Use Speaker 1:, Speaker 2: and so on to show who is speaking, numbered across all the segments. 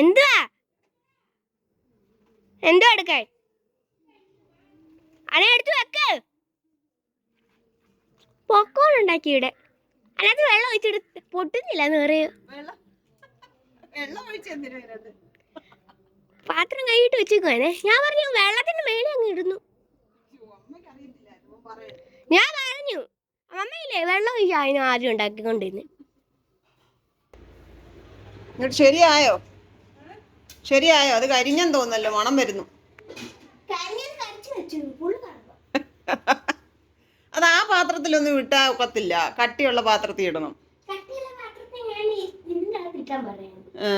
Speaker 1: എന്തുവാ? എന്തുവാ എടുക്കാൻ? അനെ എടുത്ത് വെക്ക്. പൊക്കോൺ ഉണ്ടാക്കി ഇവിടെ. അതിനകത്ത് വെള്ളം ഒഴിച്ചെടുത്ത് പൊട്ടുന്നില്ല
Speaker 2: ഇതിനകത്ത്?
Speaker 1: പാത്രം കൈയിട്ട് വെച്ചേക്കുവാണേ ഞാൻ പറഞ്ഞു വെള്ളത്തിന്റെ മേലെ അങ്ങ് ഇടുന്നു. ഞാൻ പറഞ്ഞു അമ്മയില്ലേ വെള്ളം ഒഴിച്ച് അതിന് ആദ്യം ഉണ്ടാക്കിക്കൊണ്ടിരുന്നു.
Speaker 2: ശരിയായോ? ശരിയായോ? അത് കരിഞ്ഞെന്ന് തോന്നല്ലോ മണം വരുന്നു. അത് ആ പാത്രത്തിലൊന്നും വിട്ടാ ഒക്കത്തില്ല. കട്ടിയുള്ള പാത്രത്തിൽ ഇടണം. ആ.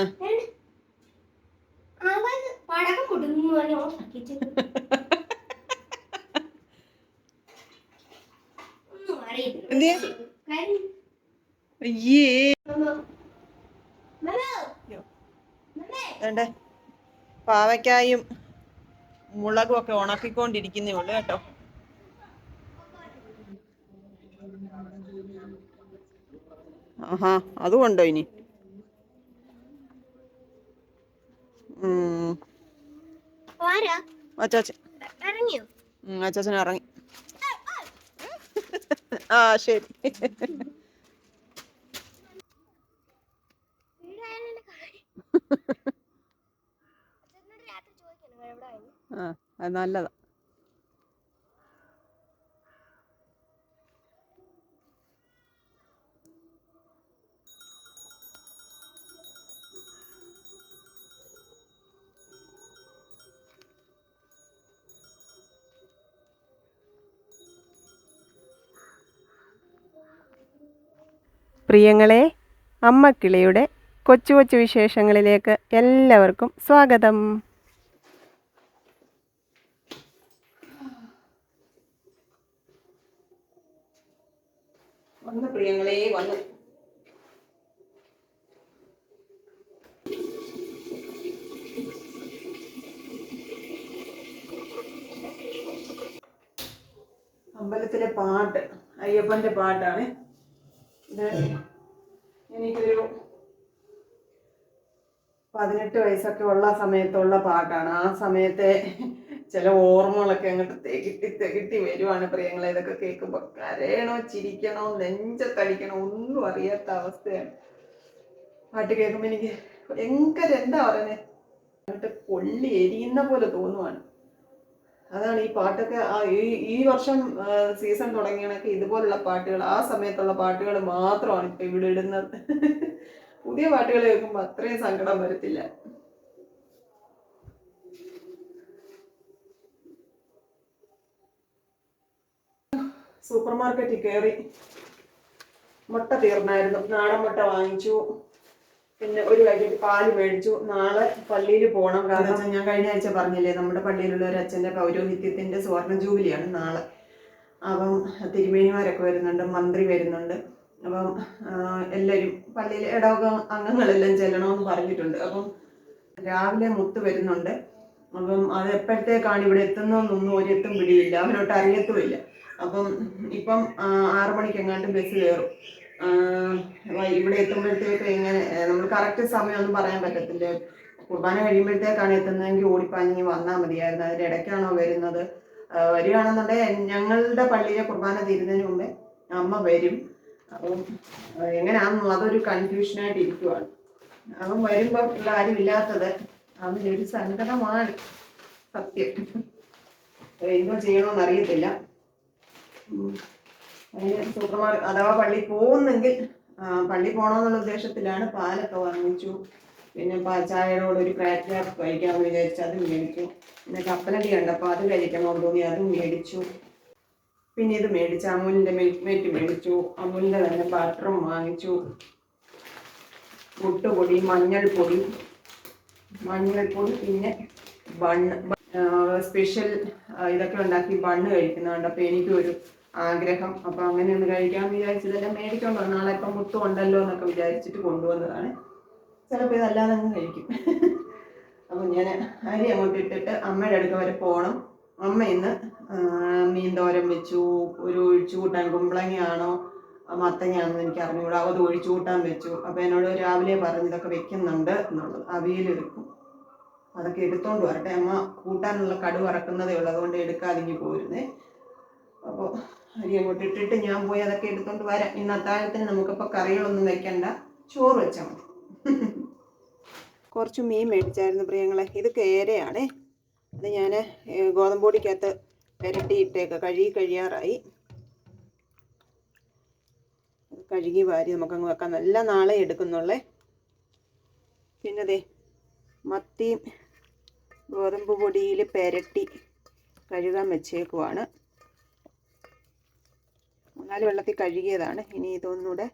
Speaker 2: വേണ്ടേ? പാവയ്ക്കായും മുളകും ഒക്കെ ഉണക്കിക്കൊണ്ടിരിക്കുന്നേ ഉള്ളു കേട്ടോ. ആഹാ അതുകൊണ്ടോ ഇനി? അച്ചാച്ചൻ. ഇറങ്ങി. ആ ശരി. ആ അത് നല്ലതാ.
Speaker 3: പ്രിയങ്ങളെ അമ്മക്കിളിയുടെ കൊച്ചു കൊച്ചു വിശേഷങ്ങളിലേക്ക് എല്ലാവർക്കും സ്വാഗതം.
Speaker 2: പ്രിയങ്ങളെ അമ്പലത്തിലെ പാട്ട് അയ്യപ്പന്റെ പാട്ടാണ്. എനിക്കൊരു പതിനെട്ട് വയസ്സൊക്കെ ഉള്ള സമയത്തുള്ള പാട്ടാണ്. ആ സമയത്തെ ചില ഓർമ്മകളൊക്കെ അങ്ങോട്ട് തെകിട്ടി തെകിട്ടി വരുവാണ് പ്രിയങ്ങളെ. ഇതൊക്കെ കേൾക്കുമ്പോൾ കരയണോ ചിരിക്കണോ നെഞ്ചത്തടിക്കണോ ഒന്നും അറിയാത്ത അവസ്ഥയാണ്. പാട്ട് കേൾക്കുമ്പോൾ എനിക്ക് ഭയങ്കര എന്താ പറയുന്നത് അങ്ങോട്ട് പൊള്ളി എരിയുന്ന പോലെ തോന്നുവാണ്. അതാണ് ഈ പാട്ടൊക്കെ ആ ഈ ഈ വർഷം സീസൺ തുടങ്ങിയണൊക്കെ ഇതുപോലുള്ള പാട്ടുകൾ ആ സമയത്തുള്ള പാട്ടുകൾ മാത്രമാണ് ഇപ്പം ഇവിടെ ഇടുന്നത്. പുതിയ പാട്ടുകൾ കേൾക്കുമ്പോൾ അത്രയും സങ്കടം വരത്തില്ല. സൂപ്പർ മാർക്കറ്റിൽ കയറി മുട്ട തീർന്നായിരുന്നു. നാടൻ മുട്ട വാങ്ങിച്ചു. പിന്നെ ഒരു പാക്കറ്റ് പാൽ മേടിച്ചു. നാളെ പള്ളിയിൽ പോകണം കാരണം ഞാൻ കഴിഞ്ഞ ആഴ്ച പറഞ്ഞില്ലേ നമ്മുടെ പള്ളിയിലുള്ള ഒരു അച്ഛന്റെ പൗരോഹിത്യത്തിന്റെ സുവർണ ജൂബിലിയാണ് നാളെ. അപ്പം തിരുമേനിമാരൊക്കെ വരുന്നുണ്ട് മന്ത്രി വരുന്നുണ്ട്. അപ്പം എല്ലാവരും പള്ളിയിൽ ഇടവക അംഗങ്ങളെല്ലാം ചെല്ലണമെന്ന് പറഞ്ഞിട്ടുണ്ട്. അപ്പം രാവിലെ മുത്ത് വരുന്നുണ്ട്. അപ്പം അത് എപ്പോഴത്തേക്കാണ് ഇവിടെ എത്തുന്നതെന്നൊന്നും ഒരെത്തും പിടിയില്ല. അവരോട്ട് അറിയത്തുമില്ല. അപ്പം ഇപ്പം ആറു മണിക്ക് എങ്ങാണ്ട് ബസ് കയറും. ഇവിടെ എത്തുമ്പോഴത്തേക്ക് എങ്ങനെ നമ്മൾ കറക്റ്റ് സമയമൊന്നും പറയാൻ പറ്റത്തില്ല. കുർബാന കഴിയുമ്പോഴത്തേക്കാണ് എത്തുന്നതെങ്കിൽ ഓടിപ്പാഞ്ഞ് വന്നാൽ മതിയായിരുന്നു. അതിന്റെ ഇടയ്ക്കാണോ വരുന്നത്? വരികയാണെന്നുണ്ടെങ്കിൽ ഞങ്ങളുടെ പള്ളിയിലെ കുർബാന തീരുന്നതിന് മുമ്പേ അമ്മ വരും. അപ്പം എങ്ങനെയാണെന്ന് അതൊരു കൺഫ്യൂഷനായിട്ട് ഇരിക്കുവാണ്. അവൻ വരുമ്പോൾ ഉള്ള ആരും ഇല്ലാത്തത് അവനൊരു സങ്കടമാണ് സത്യം. എന്തോ ചെയ്യണമെന്ന് അറിയത്തില്ല. അതിന് സൂപ്പർ മാർക്കറ്റ് അഥവാ പള്ളി പോകുന്നെങ്കിൽ പള്ളി പോകണമെന്നുള്ള ഉദ്ദേശത്തിലാണ് പാലൊക്കെ വാങ്ങിച്ചു. പിന്നെ ചായയോട് ഒരു ക്രാറ്റ് കഴിക്കാമെന്ന് വിചാരിച്ചു അതും മേടിച്ചു. പിന്നെ കപ്പലടി കണ്ടപ്പോൾ അത് കഴിക്കണമെന്ന് തോന്നി അതും മേടിച്ചു. പിന്നെ ഇത് മേടിച്ചു അമൂലിന്റെ മിൽക്ക് മേറ്റ് മേടിച്ചു. അമൂലിന്റെ തന്നെ ബട്ടറും വാങ്ങിച്ചു. മുട്ടുപൊടി മഞ്ഞൾപ്പൊടി. മഞ്ഞൾപ്പൊടി പിന്നെ ബണ്ണ് സ്പെഷ്യൽ ഇതൊക്കെ ഉണ്ടാക്കി ബണ്ണ് കഴിക്കുന്നുണ്ട് അപ്പോൾ എനിക്കൊരു ആഗ്രഹം. അപ്പോൾ അങ്ങനെ ഒന്ന് കഴിക്കാൻ വിചാരിച്ചതെല്ലാം മേടിക്കൊണ്ട്. നാളെ ഇപ്പം മുത്തും ഉണ്ടല്ലോ എന്നൊക്കെ വിചാരിച്ചിട്ട് കൊണ്ടുവന്നതാണ്. ചിലപ്പോൾ ഇതല്ലാതെ അങ്ങ് കഴിക്കും. അപ്പോൾ ഞാൻ അരി അങ്ങോട്ട് ഇട്ടിട്ട് അമ്മയുടെ അടുക്ക വരെ പോകണം അമ്മ ഇന്ന് മീൻ തോരൻ വെച്ചു ഒരു ഒഴിച്ചു കൂട്ടാൻ കുമ്പളങ്ങയാണോ മത്തങ്ങയാണെന്ന് എനിക്ക് അറിഞ്ഞുകൂടാ അത് ഒഴിച്ചു കൂട്ടാൻ വെച്ചു. അപ്പം എന്നോട് രാവിലെ പറഞ്ഞു ഇതൊക്കെ വെക്കുന്നുണ്ട് എന്നുള്ളത്. അവിയലെടുക്കും അതൊക്കെ എടുത്തോണ്ട് വരട്ടെ. അമ്മ കൂട്ടാനുള്ള കടു വറക്കുന്നതേ ഉള്ളൂ. അതുകൊണ്ട് എടുക്കാതിങ്ങി പോരുന്നേ. അപ്പോൾ അരി അങ്ങോട്ട് ഇട്ടിട്ട് ഞാൻ പോയി അതൊക്കെ എടുത്തോണ്ട് വരാം. ഇന്ന് അത്താഴത്തിന് നമുക്കിപ്പോൾ കറികളൊന്നും വെക്കണ്ട. ചോറ് വെച്ചാൽ മതി. കുറച്ച് മീൻ മേടിച്ചായിരുന്നു പ്രിയങ്ങളെ. ഇത് കേരയാണേ. അത് ഞാൻ ഗോതമ്പൊടിക്കകത്ത് പുരട്ടിയിട്ടേക്ക്. കഴുകി കഴിയാറായി. കഴുകി വാരി നമുക്കങ്ങ് വെക്കാം. നല്ല നാളെ എടുക്കുന്നുള്ളേ. പിന്നെ ദേ മത്തിയും ഗോതമ്പ് പൊടിയിൽ പെരട്ടി കഴുകാൻ വെച്ചേക്കുവാണ്. മൂന്നാൽ വെള്ളത്തിൽ കഴുകിയതാണ്. ഇനി ഇതൊന്നുകൂടെ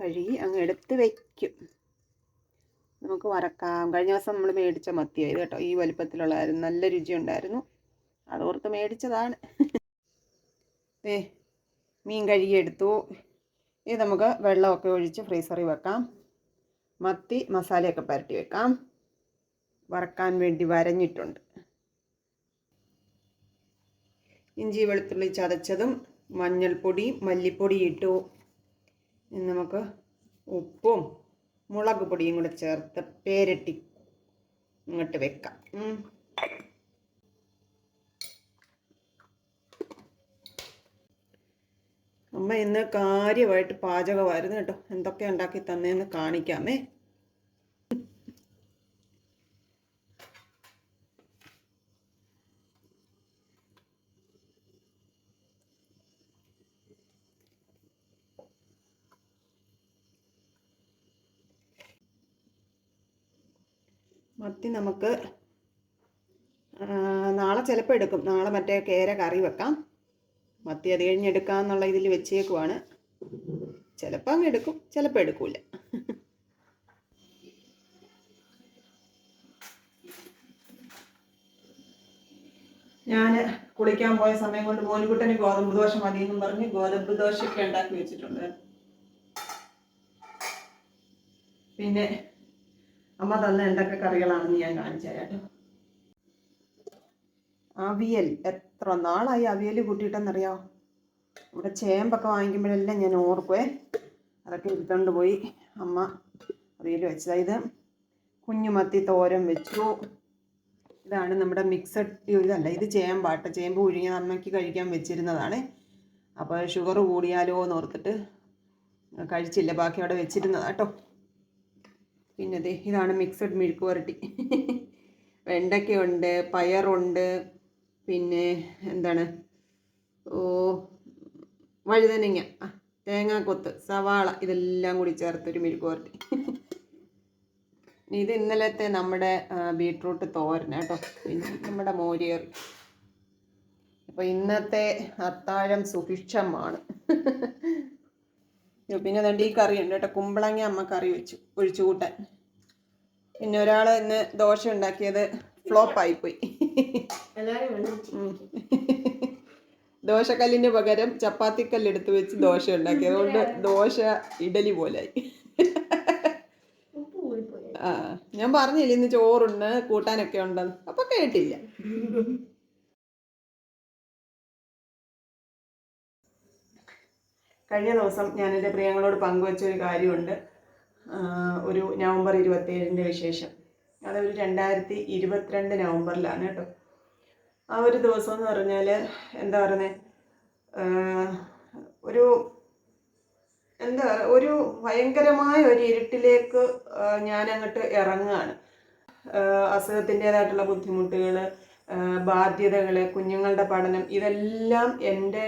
Speaker 2: കഴുകി അങ്ങ് എടുത്ത് വയ്ക്കും നമുക്ക് വറക്കാം. കഴിഞ്ഞ ദിവസം നമ്മൾ മേടിച്ച മത്തിയായത് കേട്ടോ. ഈ വലിപ്പത്തിലുള്ളതായിരുന്നു. നല്ല രുചി ഉണ്ടായിരുന്നു അതോർത്ത് മേടിച്ചതാണ്. ഏ മീൻ കഴുകിയെടുത്തു ഇത് നമുക്ക് വെള്ളമൊക്കെ ഒഴിച്ച് ഫ്രീസറിൽ വെക്കാം. മത്തി മസാലയൊക്കെ പുരട്ടി വെക്കാം. വറക്കാൻ വേണ്ടി വരഞ്ഞിട്ടുണ്ട്. ഇഞ്ചി വെളുത്തുള്ളി ചതച്ചതും മഞ്ഞൾപ്പൊടി മല്ലിപ്പൊടി ഇട്ടു. നമുക്ക് ഉപ്പും മുളക് പൊടിയും കൂടെ ചേർത്ത് പേരട്ടി ഇങ്ങോട്ട് വെക്കാം. അമ്മ ഇന്ന് കാര്യമായിട്ട് പാചകമായിരുന്നു കേട്ടോ. എന്തൊക്കെ ഉണ്ടാക്കി തന്നേന്ന് കാണിക്കാമേ. മത്തി നമുക്ക് നാളെ ചിലപ്പോൾ എടുക്കും. നാളെ മറ്റേ കേര കറി വെക്കാം. മത്തി അത് കഴിഞ്ഞ് എടുക്കാമെന്നുള്ള ഇതിൽ വെച്ചേക്കുവാണ്. ചിലപ്പോൾ അങ്ങ് എടുക്കും ചിലപ്പോൾ എടുക്കൂല. ഞാൻ കുളിക്കാൻ പോയ സമയം കൊണ്ട് മോനുകുട്ടന് ഗോതമ്പ് ദോശ മതി എന്നും പറഞ്ഞ് ഗോതമ്പ് ദോശയൊക്കെ ഉണ്ടാക്കി വെച്ചിട്ടുണ്ട്. പിന്നെ അമ്മ തന്ന എന്തൊക്കെ കറികളാണെന്ന് ഞാൻ കാണിച്ചു അവിയൽ. എത്ര നാളായി അവിയൽ കൂട്ടിയിട്ടെന്നറിയാമോ ഇവിടെ ചേമ്പൊക്കെ വാങ്ങിക്കുമ്പോഴെല്ലാം ഞാൻ ഓർക്കുവേ. അതൊക്കെ എടുത്തോണ്ട് പോയി. അമ്മ അവിയൽ വെച്ചത് ഇത്. കുഞ്ഞുമത്തി തോരൻ വെച്ചു. ഇതാണ് നമ്മുടെ മിക്സഡ് ഇതല്ല ഇത് ചേമ്പാട്ട. ചേമ്പ് പുഴുങ്ങിയത് അമ്മയ്ക്ക് കഴിക്കാൻ വെച്ചിരുന്നതാണ്. അപ്പോൾ ഷുഗർ കൂടിയാലോ എന്ന് ഓർത്തിട്ട് കഴിച്ചില്ല. ബാക്കി അവിടെ വെച്ചിരുന്നതാണ് കേട്ടോ. പിന്നെ ഇതാണ് മിക്സഡ് മെഴുക്ക് വരട്ടി. വെണ്ടയ്ക്കയുണ്ട് പയറുണ്ട് പിന്നെ എന്താണ്? ഓ വഴുതനങ്ങ തേങ്ങാക്കൊത്ത് സവാള ഇതെല്ലാം കൂടി ചേർത്തൊരു മെഴുക്ക് പുരട്ടി ഇത് ഇന്നലത്തെ നമ്മുടെ ബീട്രൂട്ട് തോരൻ കേട്ടോ. പിന്നെ നമ്മുടെ മോരിയറി അപ്പോൾ ഇന്നത്തെ അത്താഴം സുഭിക്ഷമാണ്. പിന്നെ അതുകൊണ്ട് ഈ കറി ഉണ്ട് കേട്ടോ. കുമ്പളങ്ങ അമ്മ കറി വെച്ചു ഒഴിച്ചു കൂട്ടാൻ. പിന്നെ ഒരാൾ ഇന്ന് ദോശ ഉണ്ടാക്കിയത് ഫ്ലോപ്പായിപ്പോയി ആയിപ്പോയി. ദോശക്കല്ലിന് പകരം ചപ്പാത്തിക്കല്ല് എടുത്ത് വെച്ച് ദോശ ഉണ്ടാക്കി. അതുകൊണ്ട് ദോശ ഇഡലി പോലായി. ആ ഞാൻ പറഞ്ഞില്ല ഇന്ന് ചോറുണ്ട് കൂട്ടാനൊക്കെ ഉണ്ടെന്ന്. അപ്പൊ കേട്ടില്ല. കഴിഞ്ഞ ദിവസം ഞാൻ എന്റെ പ്രിയങ്ങളോട് പങ്കുവച്ച ഒരു കാര്യമുണ്ട് ഒരു നവംബർ ഇരുപത്തേഴിന്റെ വിശേഷം. അതൊരു രണ്ടായിരത്തി ഇരുപത്തിരണ്ട് നവംബറിലാണ് കേട്ടോ. ആ ഒരു ദിവസം എന്ന് പറഞ്ഞാൽ എന്താ പറയുന്നത് ഒരു എന്താ ഒരു ഭയങ്കരമായ ഒരു ഇരുട്ടിലേക്ക് ഞാൻ അങ്ങോട്ട് ഇറങ്ങുകയാണ്. അസുഖത്തിന്റെതായിട്ടുള്ള ബുദ്ധിമുട്ടുകൾ ബാധ്യതകൾ കുഞ്ഞുങ്ങളുടെ പഠനം ഇതെല്ലാം എന്റെ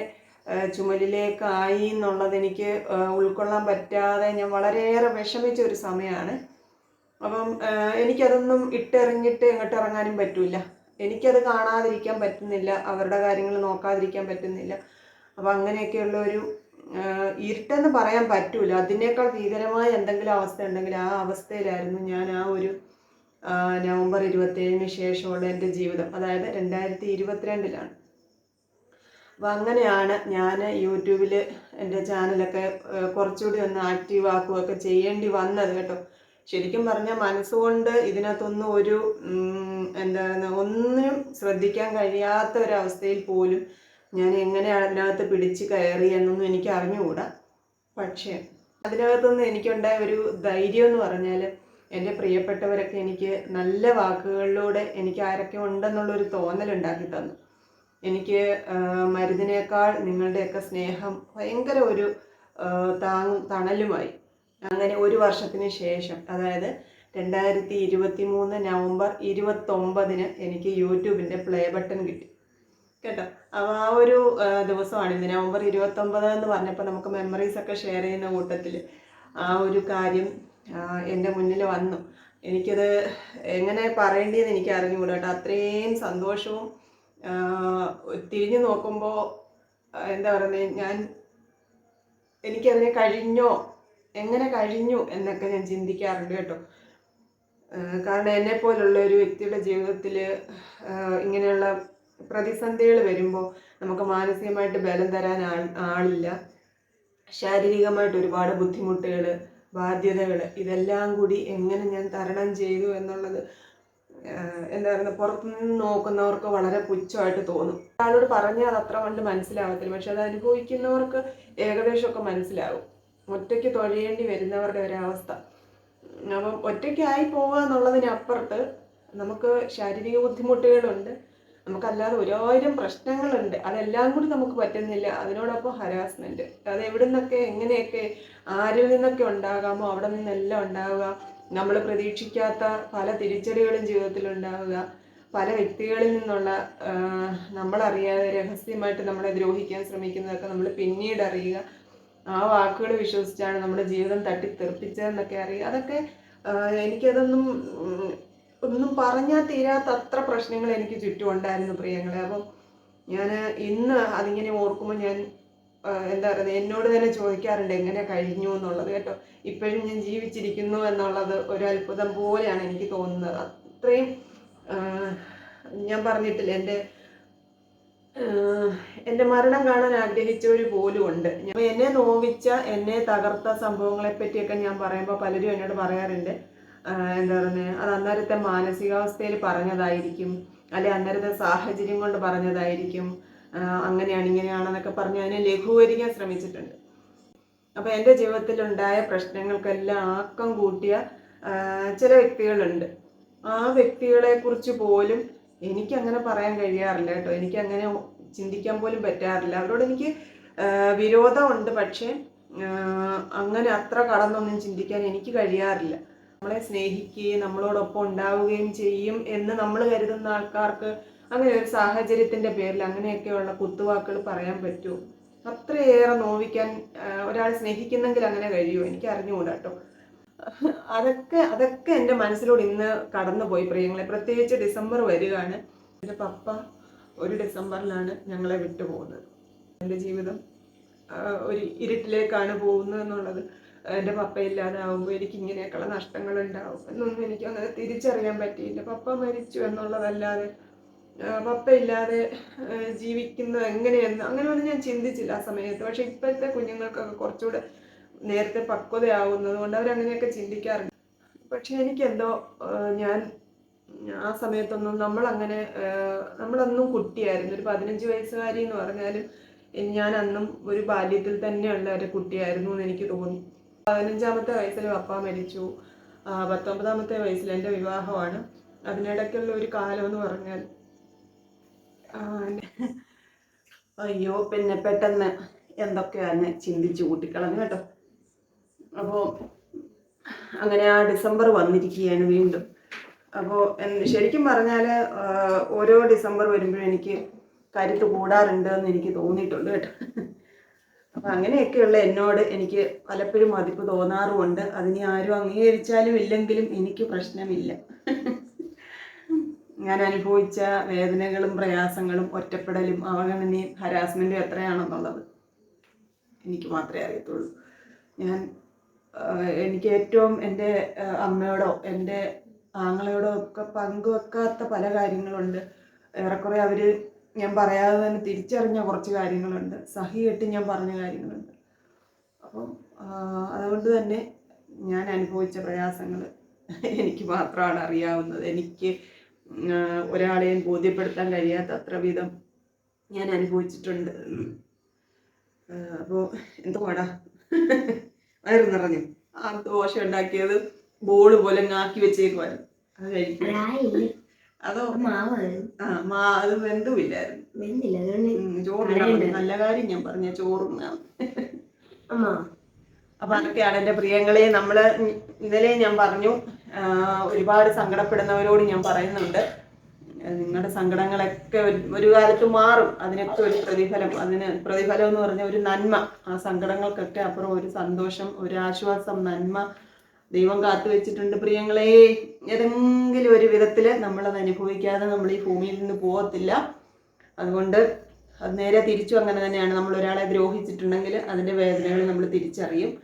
Speaker 2: ചുമലിലേക്കായി എന്നുള്ളത് എനിക്ക് ഉൾക്കൊള്ളാൻ പറ്റാതെ ഞാൻ വളരെയേറെ വിഷമിച്ച ഒരു സമയമാണ്. അപ്പം എനിക്കതൊന്നും ഇട്ടെറിഞ്ഞിട്ട് എങ്ങോട്ട് ഇറങ്ങാനും പറ്റില്ല എനിക്കത് കാണാതിരിക്കാൻ പറ്റുന്നില്ല അവരുടെ കാര്യങ്ങൾ നോക്കാതിരിക്കാൻ പറ്റുന്നില്ല. അപ്പം അങ്ങനെയൊക്കെയുള്ള ഒരു ഇരുട്ടെന്ന് പറയാൻ പറ്റൂല. അതിനേക്കാൾ ഭീകരമായ എന്തെങ്കിലും അവസ്ഥ ഉണ്ടെങ്കിൽ ആ അവസ്ഥയിലായിരുന്നു ഞാൻ ആ ഒരു നവംബർ ഇരുപത്തേഴിന് ശേഷമുള്ള എന്റെ ജീവിതം. അതായത് രണ്ടായിരത്തി ഇരുപത്തിരണ്ടിലാണ്. അപ്പം അങ്ങനെയാണ് ഞാൻ യൂട്യൂബിൽ എന്റെ ചാനലൊക്കെ കുറച്ചുകൂടി ഒന്ന് ആക്റ്റീവ് ആക്കുകയൊക്കെ ചെയ്യേണ്ടി വന്നത് കേട്ടോ. ശരിക്കും പറഞ്ഞാൽ മനസ്സുകൊണ്ട് ഇതിനകത്തൊന്നും ഒരു എന്താണ് ഒന്നിനും ശ്രദ്ധിക്കാൻ കഴിയാത്ത ഒരവസ്ഥയിൽ പോലും ഞാൻ എങ്ങനെയാണ് അതിനകത്ത് പിടിച്ച് കയറി എന്നൊന്നും എനിക്ക് അറിഞ്ഞുകൂടാ. പക്ഷേ അതിനകത്തുനിന്ന് എനിക്കുണ്ടായ ഒരു ധൈര്യം എന്ന് പറഞ്ഞാൽ എന്റെ പ്രിയപ്പെട്ടവരൊക്കെ എനിക്ക് നല്ല വാക്കുകളിലൂടെ എനിക്ക് ആരൊക്കെ ഉണ്ടെന്നുള്ളൊരു തോന്നലുണ്ടാക്കി തന്നു. എനിക്ക് മരുന്നിനേക്കാൾ നിങ്ങളുടെയൊക്കെ സ്നേഹം ഭയങ്കര ഒരു താങ്ങും തണലുമായി. അങ്ങനെ ഒരു വർഷത്തിന് ശേഷം അതായത് രണ്ടായിരത്തി ഇരുപത്തി മൂന്ന് നവംബർ ഇരുപത്തൊമ്പതിന് എനിക്ക് യൂട്യൂബിന്റെ പ്ലേ ബട്ടൺ കിട്ടി. കേട്ടോ? അപ്പോൾ ആ ഒരു ദിവസമാണ് ഇന്ന് നവംബർ ഇരുപത്തൊമ്പത് എന്ന് പറഞ്ഞപ്പോൾ നമുക്ക് മെമ്മറീസ് ഒക്കെ ഷെയർ ചെയ്യുന്ന കൂട്ടത്തിൽ ആ ഒരു കാര്യം എന്റെ മുന്നിൽ വന്നു. എനിക്കത് എങ്ങനെ പറയേണ്ടതെന്ന് എനിക്ക് അറിഞ്ഞുകൂടാ കേട്ടോ. അത്രയും സന്തോഷവും തിരിഞ്ഞു നോക്കുമ്പോൾ എന്താ പറയുന്നത് ഞാൻ എനിക്കതിനെ കഴിഞ്ഞോ എങ്ങനെ കഴിഞ്ഞു എന്നൊക്കെ ഞാൻ ചിന്തിക്കാറുണ്ട് കേട്ടോ. കാരണം എന്നെ പോലുള്ള ഒരു വ്യക്തിയുടെ ജീവിതത്തിൽ ഇങ്ങനെയുള്ള പ്രതിസന്ധികൾ വരുമ്പോൾ നമുക്ക് മാനസികമായിട്ട് ബലം തരാൻ ആൾ ആളില്ല. ശാരീരികമായിട്ട് ഒരുപാട് ബുദ്ധിമുട്ടുകൾ ബാധ്യതകൾ ഇതെല്ലാം കൂടി എങ്ങനെ ഞാൻ തരണം ചെയ്തു എന്നുള്ളത് എന്താ പറയുക പുറത്തുനിന്ന് നോക്കുന്നവർക്ക് വളരെ പുച്ഛമായിട്ട് തോന്നും. ആളോട് പറഞ്ഞാൽ അത് അത്ര കണ്ട് മനസ്സിലാവത്തില്ല. പക്ഷെ അത് അനുഭവിക്കുന്നവർക്ക് ഏകദേശമൊക്കെ മനസ്സിലാവും. ഒറ്റയ്ക്ക് തൊഴയേണ്ടി വരുന്നവരുടെ ഒരവസ്ഥ. അപ്പം ഒറ്റയ്ക്കായി പോവുക എന്നുള്ളതിനപ്പുറത്ത് നമുക്ക് ശാരീരിക ബുദ്ധിമുട്ടുകളുണ്ട്. നമുക്കല്ലാതെ ഓരോരം പ്രശ്നങ്ങളുണ്ട്. അതെല്ലാം കൂടി നമുക്ക് പറ്റുന്നില്ല. അതിനോടൊപ്പം ഹരാസ്മെന്റ് അത് എവിടെ നിന്നൊക്കെ എങ്ങനെയൊക്കെ ആരിൽ നിന്നൊക്കെ ഉണ്ടാകാമോ അവിടെ നിന്നെല്ലാം ഉണ്ടാവുക. നമ്മൾ പ്രതീക്ഷിക്കാത്ത പല തിരിച്ചടികളും ജീവിതത്തിൽ ഉണ്ടാവുക. പല വ്യക്തികളിൽ നിന്നുള്ള നമ്മളറിയാതെ രഹസ്യമായിട്ട് നമ്മളെ ദ്രോഹിക്കാൻ ശ്രമിക്കുന്നതൊക്കെ നമ്മൾ പിന്നീട് അറിയുക. ആ വാക്കുകൾ വിശ്വസിച്ചാണ് നമ്മുടെ ജീവിതം തട്ടിത്തെറിപ്പിച്ചതെന്നൊക്കെ അറിയുക അതൊക്കെ എനിക്കതൊന്നും ഒന്നും പറഞ്ഞാൽ തീരാത്തത്ര പ്രശ്നങ്ങൾ എനിക്ക് ചുറ്റും ഉണ്ടായിരുന്നു പ്രിയങ്ങളെ. അപ്പം ഞാൻ ഇന്ന് അതിങ്ങനെ ഓർക്കുമ്പോൾ ഞാൻ എന്താ പറയുക എന്നോട് തന്നെ ചോദിക്കാറുണ്ട് എങ്ങനെ കഴിഞ്ഞു എന്നുള്ളത്? കേട്ടോ. ഇപ്പോഴും ഞാൻ ജീവിച്ചിരിക്കുന്നു എന്നുള്ളത് ഒരു അത്ഭുതം പോലെയാണ് എനിക്ക് തോന്നുന്നത്. അത്രയും ഞാൻ പറഞ്ഞിട്ടില്ല എന്റെ എന്റെ മരണം കാണാൻ ആഗ്രഹിച്ചവർ പോലും ഉണ്ട്. എന്നെ നോവിച്ച എന്നെ തകർത്ത സംഭവങ്ങളെ പറ്റിയൊക്കെ ഞാൻ പറയുമ്പോൾ പലരും എന്നോട് പറയാറുണ്ട്. എന്താ പറയുന്നത് അത് അന്നേരത്തെ മാനസികാവസ്ഥയിൽ പറഞ്ഞതായിരിക്കും. അല്ലെ അന്നേരത്തെ സാഹചര്യം കൊണ്ട് പറഞ്ഞതായിരിക്കും. അങ്ങനെയാണ് ഇങ്ങനെയാണെന്നൊക്കെ പറഞ്ഞ് അതിനെ ലഘൂകരിക്കാൻ ശ്രമിച്ചിട്ടുണ്ട്. അപ്പോൾ എന്റെ ജീവിതത്തിലുണ്ടായ പ്രശ്നങ്ങൾക്കെല്ലാം ആക്കം കൂട്ടിയ ചില വ്യക്തികളുണ്ട്. ആ വ്യക്തികളെ കുറിച്ച് പോലും എനിക്ക് അങ്ങനെ പറയാൻ കഴിയാറില്ല കേട്ടോ. എനിക്ക് അങ്ങനെ ചിന്തിക്കാൻ പോലും പറ്റാറില്ല. അവരോട് എനിക്ക് വിരോധമുണ്ട്. പക്ഷേ അങ്ങനെ അത്ര കടന്നൊന്നും ചിന്തിക്കാൻ എനിക്ക് കഴിയാറില്ല. നമ്മളെ സ്നേഹിക്കുകയും നമ്മളോടൊപ്പം ഉണ്ടാവുകയും ചെയ്യും എന്ന് നമ്മൾ കരുതുന്ന ആൾക്കാർക്ക് അങ്ങനെ ഒരു സാഹചര്യത്തിന്റെ പേരിൽ അങ്ങനെയൊക്കെയുള്ള കുത്തുവാക്കുകൾ പറയാൻ പറ്റുമോ? അത്രയേറെ നോവിക്കാൻ ഒരാൾ സ്നേഹിക്കുന്നെങ്കിൽ അങ്ങനെ കഴിയുമോ? എനിക്ക് അറിഞ്ഞുകൂടാ കേട്ടോ. അതൊക്കെ അതൊക്കെ എന്റെ മനസ്സിലൂടെ ഇന്ന് കടന്നുപോയി പ്രിയങ്ങളെ. പ്രത്യേകിച്ച് ഡിസംബർ വരികയാണ്. എന്റെ പപ്പ ഒരു ഡിസംബറിലാണ് ഞങ്ങളെ വിട്ടുപോകുന്നത്. എന്റെ ജീവിതം ഒരു ഇരുട്ടിലേക്കാണ് പോകുന്നത് എന്നുള്ളത് എന്റെ പപ്പ ഇല്ലാതാവുമ്പോൾ എനിക്ക് ഇങ്ങനെയൊക്കെയുള്ള നഷ്ടങ്ങൾ ഉണ്ടാവും എന്നൊന്നും എനിക്ക് അങ്ങനെ തിരിച്ചറിയാൻ പറ്റിയില്ല പപ്പ മരിച്ചു എന്നുള്ളതല്ലാതെ പപ്പ ഇല്ലാതെ ജീവിക്കുന്നത് എങ്ങനെയെന്ന് അങ്ങനെയൊന്നും ഞാൻ ചിന്തിച്ചില്ല ആ സമയത്ത്. പക്ഷെ ഇപ്പോഴത്തെ കുഞ്ഞുങ്ങൾക്കൊക്കെ കുറച്ചുകൂടെ നേരത്തെ പക്വതയാവുന്നത് കൊണ്ട് അവരങ്ങനെയൊക്കെ ചിന്തിക്കാറുണ്ട്. പക്ഷെ എനിക്കെന്തോ ഞാൻ ആ സമയത്തൊന്നും നമ്മളങ്ങനെ നമ്മളന്നും കുട്ടിയായിരുന്നു. ഒരു പതിനഞ്ച് വയസ്സുകാരി എന്ന് പറഞ്ഞാലും ഞാൻ അന്നും ഒരു ബാല്യത്തിൽ തന്നെയുള്ള ഒരു കുട്ടിയായിരുന്നു എന്ന് എനിക്ക് തോന്നി. പതിനഞ്ചാമത്തെ വയസ്സിൽ പപ്പ മരിച്ചു. പത്തൊമ്പതാമത്തെ വയസ്സിൽ എന്റെ വിവാഹമാണ്. അതിനിടയ്ക്കുള്ള ഒരു കാലം എന്ന് പറഞ്ഞാൽ അയ്യോ പിന്നെ പെട്ടെന്ന് എന്തൊക്കെയാണ് ചിന്തിച്ചു കൂട്ടിക്കളഞ്ഞു കേട്ടോ. അപ്പോൾ അങ്ങനെ ആ ഡിസംബർ വന്നിരിക്കുകയാണ് വീണ്ടും. അപ്പോൾ ശരിക്കും പറഞ്ഞാൽ ഓരോ ഡിസംബർ വരുമ്പോഴും എനിക്ക് കരുത്ത് കൂടാറുണ്ട് എന്ന് എനിക്ക് തോന്നിയിട്ടുണ്ട് കേട്ടോ. അപ്പം അങ്ങനെയൊക്കെയുള്ള എന്നോട് എനിക്ക് പലപ്പോഴും മതിപ്പ് തോന്നാറുമുണ്ട്. അതിനെ ആരും അംഗീകരിച്ചാലും ഇല്ലെങ്കിലും എനിക്ക് പ്രശ്നമില്ല. ഞാൻ അനുഭവിച്ച വേദനകളും പ്രയാസങ്ങളും ഒറ്റപ്പെടലും അവഗണനയും ഹരാസ്മെന്റും എത്രയാണെന്നുള്ളത് എനിക്ക് മാത്രമേ അറിയത്തുള്ളൂ. ഞാൻ എനിക്ക് ഏറ്റവും എന്റെ അമ്മയോടോ എന്റെ ആങ്ങളയോടോ ഒക്കെ പങ്കുവെക്കാത്ത പല കാര്യങ്ങളുണ്ട്. ഏറെക്കുറെ അവർ ഞാൻ പറയാതെ തന്നെ തിരിച്ചറിഞ്ഞ കുറച്ച് കാര്യങ്ങളുണ്ട്. സഹി കെട്ടി ഞാൻ പറഞ്ഞ കാര്യങ്ങളുണ്ട്. അപ്പം അതുകൊണ്ട് തന്നെ ഞാൻ അനുഭവിച്ച പ്രയാസങ്ങൾ എനിക്ക് മാത്രമാണ് അറിയാവുന്നത്. എനിക്ക് ഒരാളെയും ബോധ്യപ്പെടുത്താൻ കഴിയാത്ത അത്ര വിധം ഞാൻ അനുഭവിച്ചിട്ടുണ്ട്. അപ്പോൾ എന്തുവാടാ? വയറ് നിറഞ്ഞു? ആ ദോശ ഉണ്ടാക്കിയത് ബോൾ പോലെ ആക്കി വെച്ചേക്കുമായിരുന്നു അത് കഴിക്കും അതോ ആ മാ അത് വെന്തുമില്ലായിരുന്നു. ചോറുണ്ടാവും നല്ല കാര്യം ഞാൻ പറഞ്ഞ
Speaker 1: ചോറും
Speaker 2: അപ്പൊ അതൊക്കെയാണ് എന്റെ പ്രിയങ്ങളെ നമ്മൾ ഇന്നലെ ഞാൻ പറഞ്ഞു ഒരുപാട് സങ്കടപ്പെടുന്നവരോട് ഞാൻ പറയുന്നുണ്ട്. നിങ്ങളുടെ സങ്കടങ്ങളൊക്കെ ഒരു- കാലത്ത് മാറും. അതിനൊക്കെ ഒരു പ്രതിഫലം അതിന് പ്രതിഫലം എന്ന് പറഞ്ഞ ഒരു നന്മ. ആ സങ്കടങ്ങൾക്കൊക്കെ അപ്പുറം ഒരു സന്തോഷം ഒരു ആശ്വാസം നന്മ. ദൈവം കാത്തു വെച്ചിട്ടുണ്ട്. പ്രിയങ്ങളെ ഏതെങ്കിലും ഒരു വിധത്തിൽ നമ്മളത് അനുഭവിക്കാതെ നമ്മൾ ഈ ഭൂമിയിൽ നിന്ന് പോകത്തില്ല അതുകൊണ്ട് അത് നേരെ തിരിച്ചു അങ്ങനെ തന്നെയാണ്. നമ്മൾ ഒരാളെ ദ്രോഹിച്ചിട്ടുണ്ടെങ്കിൽ അതിന്റെ വേദനകൾ നമ്മൾ തിരിച്ചറിയും.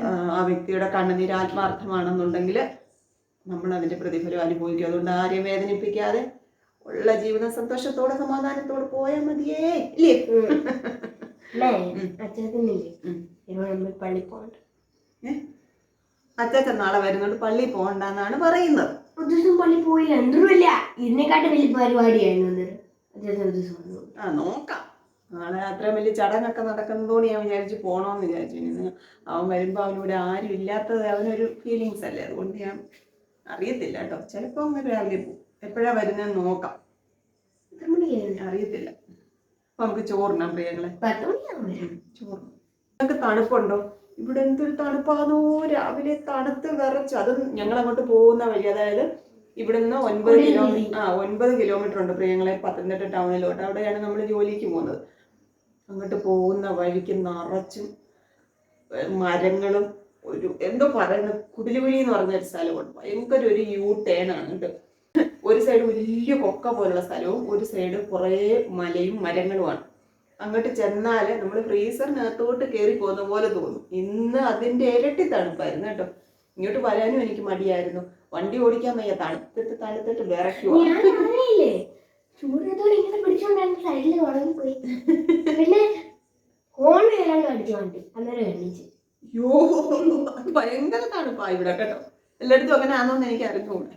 Speaker 2: ആ വ്യക്തിയുടെ കണ്ണുനീരാത്മാർത്ഥമാണെന്നുണ്ടെങ്കിൽ നമ്മൾ അതിന്റെ പ്രതിഫലം അനുഭവിക്കും. അതുകൊണ്ട് ആരെയും വേദനിപ്പിക്കാതെ ഉള്ള ജീവിതം സന്തോഷത്തോടെ സമാധാനത്തോടെ പോയാൽ മതിയേ. ഇല്ലേ?
Speaker 1: പള്ളി പോകണ്ട.
Speaker 2: അച്ഛൻ നാളെ വരുന്നുണ്ട് പള്ളി പോകണ്ടെന്നാണ് പറയുന്നത്.
Speaker 1: ഒരു ദിവസം പള്ളി പോയില്ല. എന്തൊന്നുമില്ല ഇതിനെക്കാട്ടും വലിയ പരിപാടിയായിരുന്നു
Speaker 2: ആ നോക്കാം. നാളെ അത്രയും വലിയ ചടങ്ങൊക്കെ നടക്കുന്നതോട് ഞാൻ വിചാരിച്ചു പോകണമെന്ന് വിചാരിച്ചു. ഇനി അവൻ വരുമ്പോൾ അവനിവിടെ ആരും ഇല്ലാത്തത് അവനൊരു ഫീലിങ്സ് അല്ലേ? അതുകൊണ്ട് ഞാൻ അറിയത്തില്ല കേട്ടോ. ചിലപ്പോൾ അങ്ങനെ രാവിലെ പോകും എപ്പോഴാണ് വരുന്ന നോക്കാം. അറിയത്തില്ല. അപ്പൊ നമുക്ക് ചോറിനാം പ്രിയങ്ങളെ. ചോറ്. നിങ്ങൾക്ക് തണുപ്പുണ്ടോ? ഇവിടെ എന്തൊരു തണുപ്പാണോ രാവിലെ തണുത്ത് വിറച്ചു. അത് ഞങ്ങൾ അങ്ങോട്ട് പോകുന്ന വഴി. അതായത് ഇവിടെ നിന്ന് ഒൻപത് കിലോമീറ്റർ ആ ഒൻപത് കിലോമീറ്റർ ഉണ്ട് പ്രിയങ്ങളെ പത്തനംതിട്ട ടൗണിലോട്ട്. അവിടെയാണ് നമ്മൾ ജോലിക്ക് പോകുന്നത്. അങ്ങോട്ട് പോകുന്ന വഴിക്ക് നിറച്ചും മരങ്ങളും ഒരു എന്തോ പറയുന്ന കുടിലുകുഴി എന്ന് പറഞ്ഞ ഒരു സ്ഥലമുണ്ട്. ഭയങ്കര ഒരു യൂ ടേൺ ആണ് കേട്ടോ. ഒരു സൈഡ് വലിയ കൊക്ക പോലുള്ള സ്ഥലവും ഒരു സൈഡ് കുറേ മലയും മരങ്ങളുമാണ്. അങ്ങോട്ട് ചെന്നാൽ നമ്മൾ ഫ്രീസറിനകത്തോട്ട് കയറി പോകുന്ന പോലെ തോന്നും. ഇന്ന് അതിന്റെ ഇരട്ടി തണുപ്പായിരുന്നു കേട്ടോ. ഇങ്ങോട്ട് വരാനും എനിക്ക് മടിയായിരുന്നു. വണ്ടി ഓടിക്കാൻ വയ്യ. തണുത്തിട്ട് തണുത്തിട്ട്
Speaker 1: ഞാൻ അറിയില്ലേ ഇങ്ങനെ പിടിച്ചോണ്ടായിരുന്നു സൈഡിൽ പോയി. പിന്നെ ഹോൺ ഏതാണ്ട് അടിച്ചു വണ്ടി. അന്നേരം എണ്ണീച്ച്
Speaker 2: അയ്യോ ഭയങ്കര തണുപ്പാ ഇവിടെ കേട്ടോ. എല്ലായിടത്തും അങ്ങനെ ആണോന്ന് എനിക്ക് അറിഞ്ഞുകൂടെ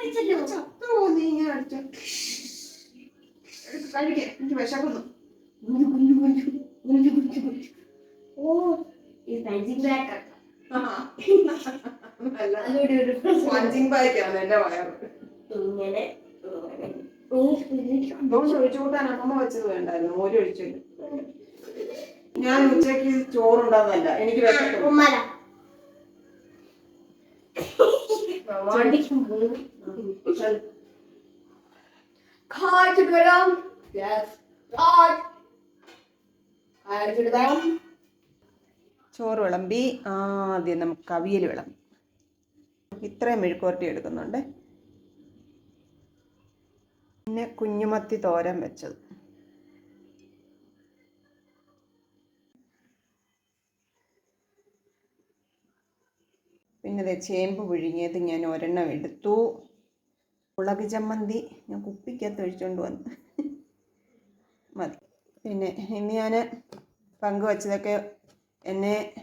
Speaker 1: വെച്ചല്ലോ
Speaker 2: ചത്തു പോ നീ ഇങ്ങനെ അടിച്ചു. എടുത്ത് കഴിക്കേ എനിക്ക് വിശക്കുന്നു.
Speaker 1: ഓ ഈ അതുകൂടി ഒരു
Speaker 2: പഞ്ചിങ് ബാഗാണ് എന്റെ വയറ്
Speaker 1: ഇങ്ങനെ.
Speaker 2: ദോശ ഒഴിച്ചു കൂട്ടാൻ അമ്മ വെച്ചത് വേണ്ടായിരുന്നു മോര് ഒഴിച്ചില്ല ഞാൻ ഉച്ചയ്ക്ക് ചോറുണ്ടാകുന്നല്ല എനിക്ക്.
Speaker 1: കാറ്റ് വരാം. കാറ്റ് വരാം.
Speaker 2: ചോറ് വിളമ്പി ആദ്യം നമുക്ക് അവിയൽ വിളമ്പി. ഇത്രയും മെഴുക്കുവരട്ടി എടുക്കുന്നുണ്ട്. പിന്നെ കുഞ്ഞുമത്തി തോരൻ വെച്ചത്. പിന്നെ ചേമ്പ് പുഴുങ്ങിയത് ഞാൻ ഒരെണ്ണം എടുത്തു. മുളക് ചമ്മന്തി ഞാൻ കുപ്പിക്കകത്ത് ഒഴിച്ചുകൊണ്ട് വന്നു. മതി. പിന്നെ ഇന്ന് ഞാൻ പങ്കുവച്ചതൊക്കെ എന്നെ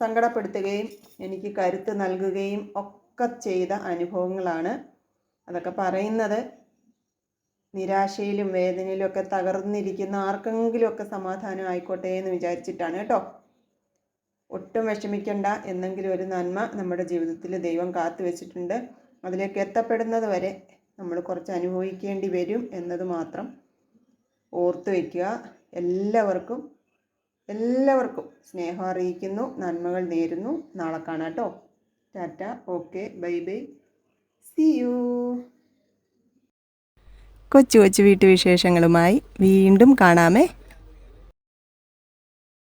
Speaker 2: സങ്കടപ്പെടുത്തുകയും എനിക്ക് കരുത്ത് നൽകുകയും ഒക്കെ ചെയ്ത അനുഭവങ്ങളാണ് അതൊക്കെ പറയുന്നത്. നിരാശയിലും വേദനയിലും ഒക്കെ തകർന്നിരിക്കുന്ന ആർക്കെങ്കിലുമൊക്കെ സമാധാനം ആയിക്കോട്ടെ എന്ന് വിചാരിച്ചിട്ടാണ് കേട്ടോ. ഒട്ടും വിഷമിക്കണ്ട. എന്നെങ്കിലും ഒരു നന്മ നമ്മുടെ ജീവിതത്തിൽ ദൈവം കാത്തു വെച്ചിട്ടുണ്ട്. അതിലേക്ക് എത്തപ്പെടുന്നത് വരെ നമ്മൾ കുറച്ച് അനുഭവിക്കേണ്ടി വരും എന്നത് മാത്രം ഓർത്തു വയ്ക്കുക എല്ലാവർക്കും എല്ലാവർക്കും സ്നേഹം അറിയിക്കുന്നു നന്മകൾ നേരുന്നു. നാളെ കാണാം കേട്ടോ. Tata okay bye bye. See you കൊച്ചു കൊച്ചു വീട്ടുവിശേഷങ്ങളുമായി വീണ്ടും കാണാമേ.